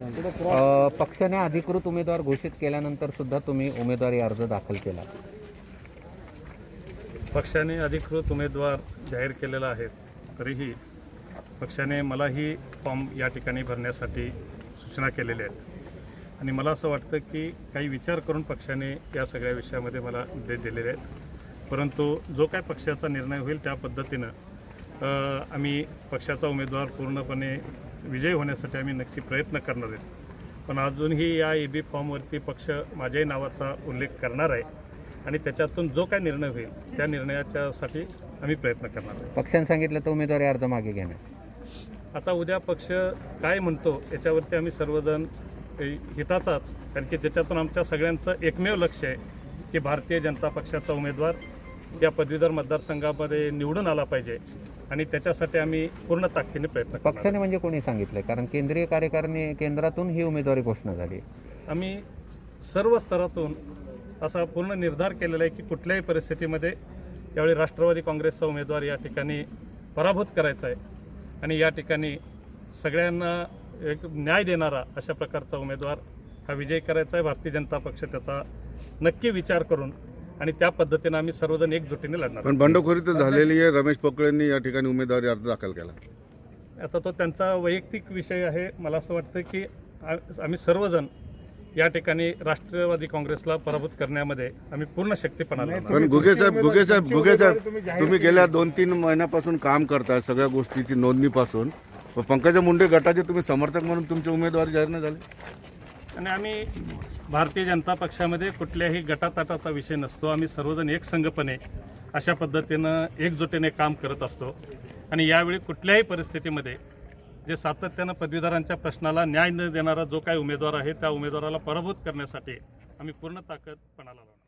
पक्षाने अधिकृत उमेदवार घोषित केल्यानंतर सुद्धा तुम्ही उमेदवारी अर्ज दाखल केला. पक्षाने अधिकृत उमेदवार जाहीर केलेला आहे तरीही पक्षाने मलाही फॉर्म या ठिकाणी भरण्यासाठी सूचना केलेल्या आहेत. आणि मला असं वाटतं की काही विचार करून पक्षाने या सगळ्या विषयामध्ये मला निर्देश दिलेले आहेत. परंतु जो काय पक्षाचा निर्णय होईल त्या पद्धतीनं आम्ही पक्षाचा उमेदवार पूर्णपणे विजयी होण्यासाठी आम्ही नक्की प्रयत्न करणार आहेत पण अजूनही या ए बी फॉर्मवरती पक्ष माझ्याही नावाचा उल्लेख करणार आहे आणि त्याच्यातून जो काय निर्णय होईल त्या निर्णयाच्यासाठी आम्ही प्रयत्न करणार आहोत पक्षाने सांगितलं तर उमेदवारी अर्ज मागे घेणार. आता उद्या पक्ष काय म्हणतो याच्यावरती आम्ही सर्वजण हिताचाच कारण की ज्याच्यातून आमच्या सगळ्यांचं एकमेव लक्ष आहे की भारतीय जनता पक्षाचा उमेदवार या पदवीधर मतदारसंघामध्ये निवडून आला पाहिजे. आणि त्याच्यासाठी आम्ही पूर्ण ताकदीने प्रयत्न पक्षाने म्हणजे कोणी सांगितलंय? कारण केंद्रीय कार्यकारिणी केंद्रातून ही उमेदवारी घोषणा झाली. आम्ही सर्व स्तरातून असा पूर्ण निर्धार केलेला आहे की कुठल्याही परिस्थितीमध्ये यावेळी राष्ट्रवादी काँग्रेसचा उमेदवार या ठिकाणी पराभूत करायचा आहे. आणि या ठिकाणी सगळ्यांना एक न्याय देणारा अशा प्रकारचा उमेदवार हा विजय करायचा आहे. भारतीय जनता पक्ष त्याचा नक्की विचार करून आणि त्या पद्धतीनं आम्ही सर्वजण एकजुटीने लढणार. पण बंडखोरी तर झालेली आहे. रमेश पोकळेंनी या ठिकाणी उमेदवारी अर्ज दाखल केला. आता तो त्यांचा वैयक्तिक विषय आहे. मला असं वाटतं की आम्ही सर्वजण या ठिकाणी राष्ट्रवादी काँग्रेसला पराभूत करण्यामध्ये आम्ही पूर्ण शक्तीपणा. पण गुगे साहेब गुगे साहेब गुगे साहेब तुम्ही गेल्या दोन तीन महिन्यापासून काम करताय सगळ्या गोष्टीची नोंदणीपासून. पंकजा मुंडे गटाचे तुम्ही समर्थक म्हणून तुमची उमेदवारी जाहीर नाही झाली. आणि आम्ही भारतीय जनता पक्षामध्ये कुठल्याही गटाताटाचा विषय नसतो. आम्ही सर्वजण एक संघपणे अशा पद्धतीनं एकजुटीने काम करत असतो. आणि यावेळी कुठल्याही परिस्थितीमध्ये जे सातत्यानं पदवीधरांच्या प्रश्नाला न्याय न देणारा जो काही उमेदवार आहे त्या उमेदवाराला पराभूत करण्यासाठी आम्ही पूर्ण ताकदपणाला लावतो